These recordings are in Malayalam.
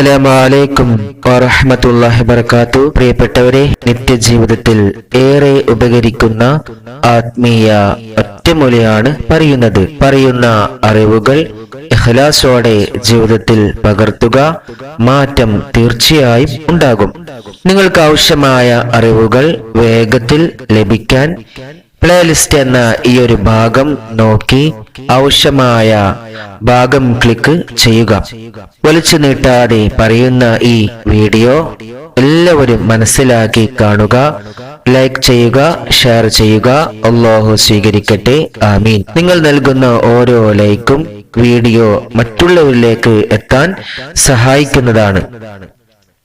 അസ്സലാമലൈക്കും വറഹമത്തല്ലാഹി വർക്കാത്തു പ്രിയപ്പെട്ടവരെ നിത്യജീവിതത്തിൽ ഏറെ ഉപകരിക്കുന്ന ആത്മീയ ഒറ്റമൊഴിയാണ് പറയുന്നത്. പറയുന്ന അറിവുകൾ ഇഖ്ലാസോടെ ജീവിതത്തിൽ പകർത്തുക മാറ്റം തീർച്ചയായും ഉണ്ടാകും. നിങ്ങൾക്ക് ആവശ്യമായ അറിവുകൾ വേഗത്തിൽ ലഭിക്കാൻ പ്ലേലിസ്റ്റ് എന്ന ഈ ഒരു ഭാഗം നോക്കി ആവശ്യമായ ഭാഗം ക്ലിക്ക് ചെയ്യുക. വലിച്ചു നീട്ടാതെ പറയുന്ന ഈ വീഡിയോ എല്ലാവരും മനസ്സിലാക്കി കാണുക. ലൈക്ക് ചെയ്യുക ഷെയർ ചെയ്യുക. അള്ളാഹു സ്വീകരിക്കട്ടെ. ആമീൻ. നിങ്ങൾ നൽകുന്ന ഓരോ ലൈക്കും വീഡിയോ മറ്റുള്ളവരിലേക്ക് എത്താൻ സഹായിക്കുന്നതാണ്.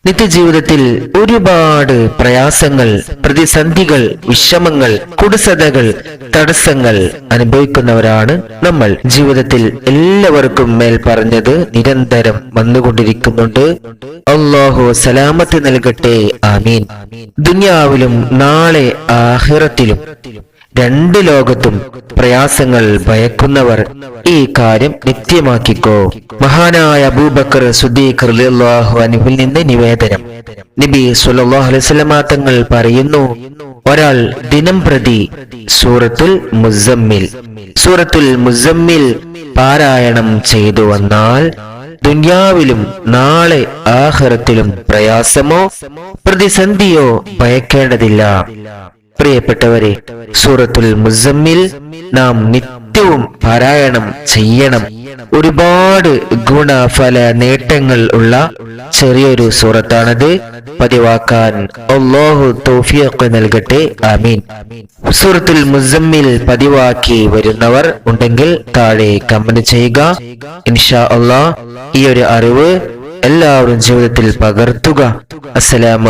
നിത്യജീവിതത്തിൽ ഒരുപാട് പ്രയാസങ്ങൾ പ്രതിസന്ധികൾ വിഷമങ്ങൾ കുടിസതകൾ തടസ്സങ്ങൾ അനുഭവിക്കുന്നവരാണ് നമ്മൾ. ജീവിതത്തിൽ എല്ലാവർക്കും മേൽ പറഞ്ഞത് നിരന്തരം വന്നുകൊണ്ടിരിക്കുന്നുണ്ട്. അള്ളാഹു സലാമത്ത് നൽകട്ടെ. ആമീൻ. ദുനിയാവിലും നാളെ ആഹിറത്തിലും. രണ്ട് ലോകത്തും പ്രയാസങ്ങൾ ഭയക്കുന്നവർ ഈ കാര്യം നിത്യമാക്കിക്കോ. മഹാനായ അബൂബക്കർ സുദ്ദീഖ് റളിയല്ലാഹു അൻഹുവിൽ നിന്ന് നിവേദനം. നബി അലൈഹി വസല്ലമ തങ്ങൾ പറയുന്നു ഒരാൾ ദിനം പ്രതി സൂറത്തുൽ മുസമ്മിൽ സൂറത്തുൽ മുസമ്മിൽ പാരായണം ചെയ്തു വന്നാൽ ദുന്യാവിലും നാളെ ആഹ്റത്തിലും പ്രയാസമോ പ്രതിസന്ധിയോ ഭയക്കേണ്ടതില്ല. പ്രിയപ്പെട്ടവരെ സൂറത്തുൽ മുസമ്മിൽ നാം നിത്യവും പാരായണം ചെയ്യണം. ഒരുപാട് ഗുണഫല നേട്ടങ്ങൾ ഉള്ള ചെറിയൊരു സൂറത്താണത്. പതിവാക്കാൻ അള്ളാഹു തോഫിയൊക്കെ നൽകട്ടെ. ആമീൻ. സൂറത്തുൽ മുസമ്മിൽ പതിവാക്കി വരുന്നവർ ഉണ്ടെങ്കിൽ താഴെ കമന്റ് ചെയ്യുക. ഇൻഷാ അള്ളാഹ് ഈ ഒരു അറിവ് എല്ലാവരും ജീവിതത്തിൽ പകർത്തുക. അസ്സലാമു